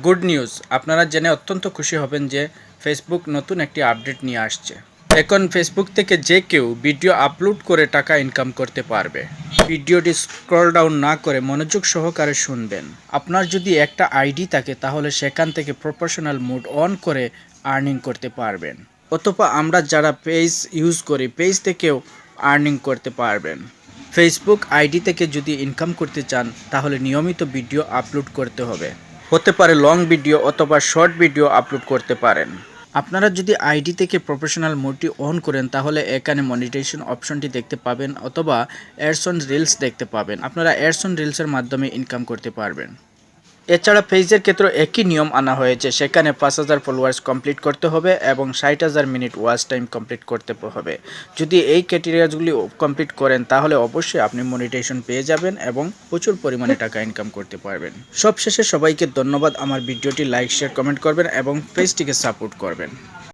Good news, আপনারা জেনে অত্যন্ত খুশি হবেন যে ফেসবুক নতুন একটি আপডেট নিয়ে আসছে। এখন ফেসবুক থেকে যে কেউ ভিডিও আপলোড করে টাকা ইনকাম করতে পারবে। ভিডিওটি স্ক্রল ডাউন না করে মনোযোগ সহকারে শুনবেন। আপনার যদি একটা আইডি থাকে, তাহলে সেখান থেকে প্রফেশনাল মোড অন করে আর্নিং করতে পারবেন। অথবা আমরা যারা পেজ ইউজ করি পেজ থেকেও আর্নিং করতে পারবেন। ফেসবুক আইডি থেকে যদি ইনকাম করতে চান, তাহলে নিয়মিত ভিডিও আপলোড করতে হবে। হতে পারে লং ভিডিও অথবা শর্ট ভিডিও আপলোড করতে পারেন। আপনারা যদি আইডি থেকে প্রফেশনাল মোডটি অন করেন, তাহলে এখানে মনিটাইজেশন অপশনটি দেখতে পাবেন অথবা এয়ারসন রিলস দেখতে পাবেন। আপনারা এয়ারসন রিলসের মাধ্যমে ইনকাম করতে পারবেন। এছাড়া ফেজের ক্ষেত্রে একই নিয়ম আনা হয়েছে। সেখানে পাঁচ হাজার ফলোয়ার্স কমপ্লিট করতে হবে এবং ষাট হাজার মিনিট ওয়াচ টাইম কমপ্লিট করতে হবে। যদি এই ক্যাটেরিয়াসগুলি কমপ্লিট করেন, তাহলে অবশ্যই আপনি মনিটেশন পেয়ে যাবেন এবং প্রচুর পরিমাণে টাকা ইনকাম করতে পারবেন। সবশেষে সবাইকে ধন্যবাদ। আমার ভিডিওটি লাইক শেয়ার কমেন্ট করবেন এবং পেজটিকে সাপোর্ট করবেন।